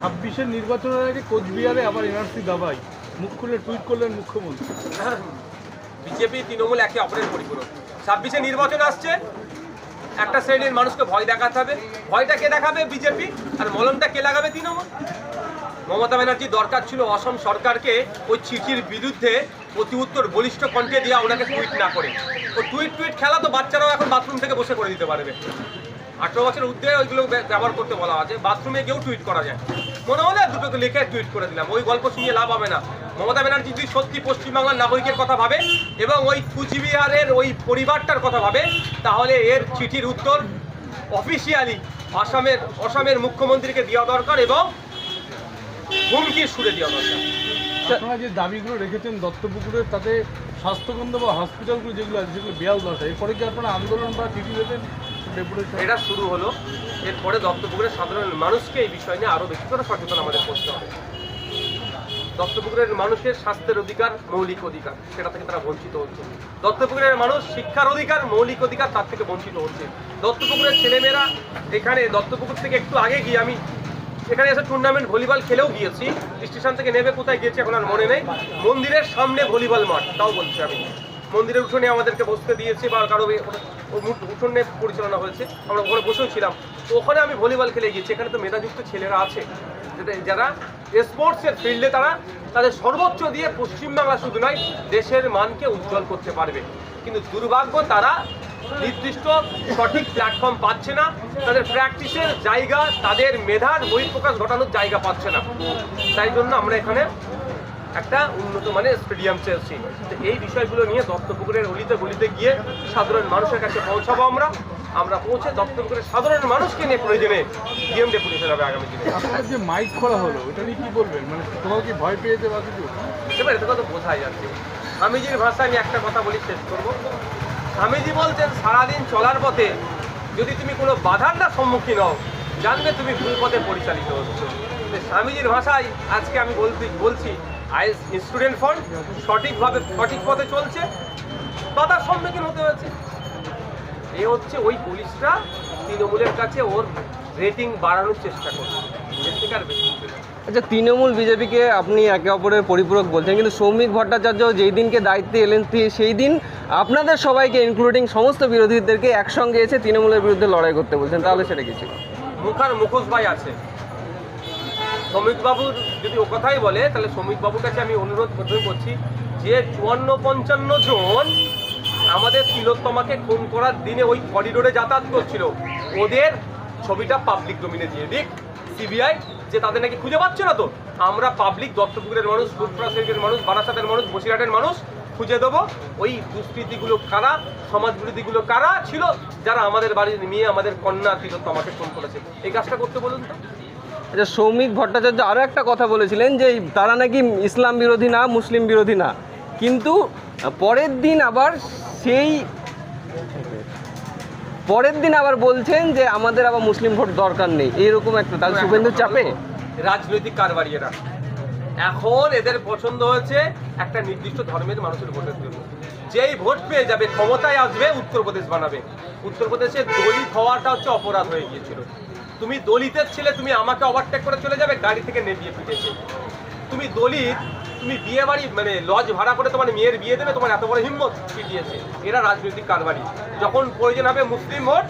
ছাব্বিশের নির্বাচনের আগে কোচবিহারে আবার এনআরসি দাবাই মুখ খুলে টুইট করলেন মুখ্যমন্ত্রী। বিজেপি, তৃণমূল একে অপরের পরিপূরক। ছাব্বিশে নির্বাচন আসছে, একটা শ্রেণির মানুষকে ভয় দেখাতে হবে। ভয়টা কে দেখাবে? বিজেপি। আর মলমটা কে লাগাবে? তৃণমূল। মমতা ব্যানার্জি দরকার ছিল অসম সরকারকে ওই চিঠির বিরুদ্ধে প্রতি উত্তর বলিষ্ঠ কণ্ঠে দিয়ে ওনাকে টুইট না করে। ও টুইট টুইট খেলা তো বাচ্চারাও এখন বাথরুম থেকে বসে করে দিতে পারবে। আঠেরো বছরের ঊর্ধ্বে ওইগুলো ব্যবহার করতে বলা আছে। বাথরুমে গিয়েও টুইট করা যায়। মনে হলে দুটোকে লিখে টুইট করে দিলাম। ওই গল্প শুনিয়ে লাভ হবে না। মমতা ব্যানার্জি যদি সত্যি পশ্চিমবাংলার নাগরিকের কথা ভাবে এবং ওই কুচবিহারের ওই পরিবারটার কথা ভাবে, তাহলে এর চিঠির উত্তর অফিসিয়ালি আসামের অসমের মুখ্যমন্ত্রীকে দেওয়া দরকার এবং হুমকির সুরে দেওয়া দরকার। আপনারা যে দাবিগুলো রেখেছেন দত্তপুকুরের তাতে স্বাস্থ্যকেন্দ্র বা হসপিটালগুলো যেগুলো আছে সেগুলো বেয়াল দরকার এরপরে কি আপনারা আন্দোলন বা চিঠি দেবেন এটা শুরু হলো। এরপরে দত্তপুকুরের সাধারণ মানুষকে এই বিষয় নিয়ে আরও বেশি করে সচেতন আমাদের করতে হবে। দত্তপুকুরের মানুষের স্বাস্থ্যের অধিকার, মৌলিক অধিকার, সেটা থেকে তারা বঞ্চিত হচ্ছে। দত্তপুকুরের মানুষ শিক্ষার অধিকার, মৌলিক অধিকার তার থেকে বঞ্চিত হচ্ছে। দত্তপুকুরের ছেলেমেয়েরা এখানে, দত্তপুকুর থেকে একটু আগে গিয়ে আমি এখানে এসে টুর্নামেন্ট ভলিবল খেলেও গিয়েছি। স্টেশন থেকে নেমে কোথায় গিয়েছি এখন আর মনে নেই। মন্দিরের সামনে ভলিবল মাঠ, তাও বলছি আমি। মন্দিরের উঠোনে আমাদেরকে বসতে দিয়েছে বা কারও উঠোনে পরিচালনা হয়েছে। আমরা ওখানে বসেও ছিলাম। তো ওখানে আমি ভলিবল খেলে গিয়েছি। এখানে তো মেধাযুক্ত ছেলেরা আছে। যারা স্পোর্টসের ফিল্ডে তারা তাদের সর্বোচ্চ দিয়ে পশ্চিমবাংলা শুধু নয়, দেশের মানকে উজ্জ্বল করতে পারবে। কিন্তু দুর্ভাগ্য, তারা নির্দিষ্ট সঠিক প্ল্যাটফর্ম পাচ্ছে না। তাদের প্র্যাকটিসের জায়গা, তাদের মেধার বহিঃপ্রকাশ ঘটানোর জায়গা পাচ্ছে না। তাই জন্য আমরা এখানে একটা উন্নত মানের স্টেডিয়াম চেয়েছি। তো এই বিষয়গুলো নিয়ে দত্তপুকুরের অলিতে গলিতে গিয়ে সাধারণ মানুষের কাছে পৌঁছাবো আমরা। আমরা পৌঁছে দত্তপুকুরের সাধারণ মানুষকে নিয়ে প্রয়োজনে ডিএম ডেপুটেশন হবে আগামী দিনে। আপনাদের যে মাইক করা হলো এটা নিয়ে কি বলবেন? মানে কোথাও কি ভয় পেয়েছে বা কিছু? এবার এটা তো বোঝাই যাচ্ছে। স্বামীজির ভাষায় আমি একটা কথা বলি শেষ করব। স্বামীজি বলছেন সারাদিন চলার পথে যদি তুমি কোনো বাধার না সম্মুখীন হও জানবে তুমি ভুল পথে পরিচালিত হচ্ছ। স্বামীজির ভাষায় আজকে আমি বলতে বলছি আই স্টুডেন্ট ফান্ড সঠিকভাবে সঠিক পথে চলছে। বাধার সম্মুখীন হতে হয়েছে। এ হচ্ছে ওই পুলিশটা তৃণমূলের কাছে ওর রেটিং বাড়ানোর চেষ্টা করছে। এর থেকে আর বেশি আচ্ছা তৃণমূল বিজেপিকে আপনি একে অপরের পরিপূরক বলছেন কিন্তু সৌমিক ভট্টাচার্য যেই দিনকে দায়িত্বে এলেন সেই দিন আপনাদের সবাইকে ইনক্লুডিং সমস্ত বিরোধীদেরকে একসঙ্গে এসে তৃণমূলের বিরুদ্ধে লড়াই করতে বলছেন তাহলে সেটা কি ছিল? মুখার মুখোশ ভাই আছে। শ্রমিক বাবুর যদি ও কথাই বলে, তাহলে শ্রমিক বাবুর কাছে আমি অনুরোধ প্রথমে করছি যে চুয়ান্ন পঞ্চান্ন জন আমাদের তিলোত্তমাকে খুন করার দিনে ওই করিডোরে যাতায়াত করছিল। ওদের ছবিটা পাবলিক ডোমিনে দিয়ে দিক। সিবিআই যে তাদের নাকি খুঁজে পাচ্ছে না তো? আমরা পাবলিক দত্তপুকুরের মানুষ ফুটপ্রা শরীফের মানুষ, বারাসাতের মানুষ, বসিরহাটের মানুষ খুঁজে দেবো। ওই দুষ্কৃতিগুলো কারা সমাজ বিরোধীগুলো কারা ছিল, যারা আমাদের বাড়ির মেয়ে, আমাদের কন্যা তিলোত্তমাকে খুন করেছে। এই কাজটা করতে বলুন তো। আচ্ছা সৌমিক ভট্টাচার্য আরও একটা কথা বলেছিলেন যে তারা নাকি ইসলাম বিরোধী না মুসলিম বিরোধী না। কিন্তু পরের দিন আবার সেই পরের দিন আবার বলছেন যে আমাদের আবার মুসলিম ভোট দরকার নেই। এইরকম একটা তাহলে শুভেন্দু চাপে? রাজনৈতিক কারবারি এরা এখন এদের পছন্দ হয়েছে একটা নির্দিষ্ট ধর্মের মানুষের ভোটের জন্য। যেই ভোট পেয়ে যাবে ক্ষমতায় আসবে উত্তরপ্রদেশ বানাবে। উত্তরপ্রদেশে দলিত হওয়াটা হচ্ছে অপরাধ হয়ে গিয়েছিল। তুমি দলিতের ছেলে, তুমি আমাকে ওভারটেক করে চলে যাবে, গাড়ি থেকে নেবিয়ে পিটেছে। তুমি দলিত, তুমি বিয়ে বাড়ি মানে লজ ভাড়া করে তোমার মেয়ের বিয়ে দেবে, তোমার এত বড় হিম্মত পিটিয়েছে। এরা রাজনৈতিক কারবারি। যখন প্রয়োজন হবে মুসলিম ভোট,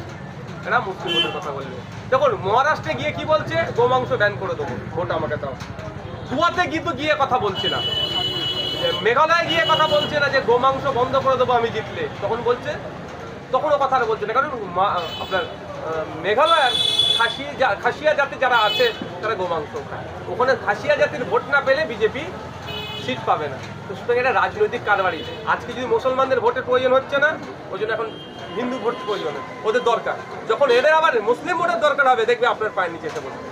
এরা মুসলিম ভোটের কথা বলবে। দেখুন, মহারাষ্ট্রে গিয়ে কি বলছে? গোমাংস ব্যান করে দেবো। ভোট আমাকে দাও। দুয়াতে কিন্তু গিয়ে কথা বলছে না। মেঘালয়ে গিয়ে কথা বলছে না যে গোমাংস বন্ধ করে দেবো আমি জিতলে। তখন বলছে, তখনও কথা বলছে না। কারণ আপনার মেঘালয়ের খাসি খাসিয়া জাতি যারা আছে, তারা গোমাংস খায়। ওখানে খাসিয়া জাতির ভোট না পেলে বিজেপি সিট পাবে না। তো সুতরাং এটা রাজনৈতিক কারবারি। আজকে যদি মুসলমানদের ভোটের প্রয়োজন হচ্ছে না, ওই জন্য এখন হিন্দু ভোট প্রয়োজন ওদের দরকার। যখন এদের আবার মুসলিম ভোটের দরকার হবে, দেখবে আপনার পায়ের নিচে এসে বলবে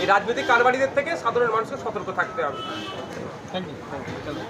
এই রাজনৈতিক কারবারিদের থেকে সাধারণ মানুষকে সতর্ক থাকতে হবে। Thank you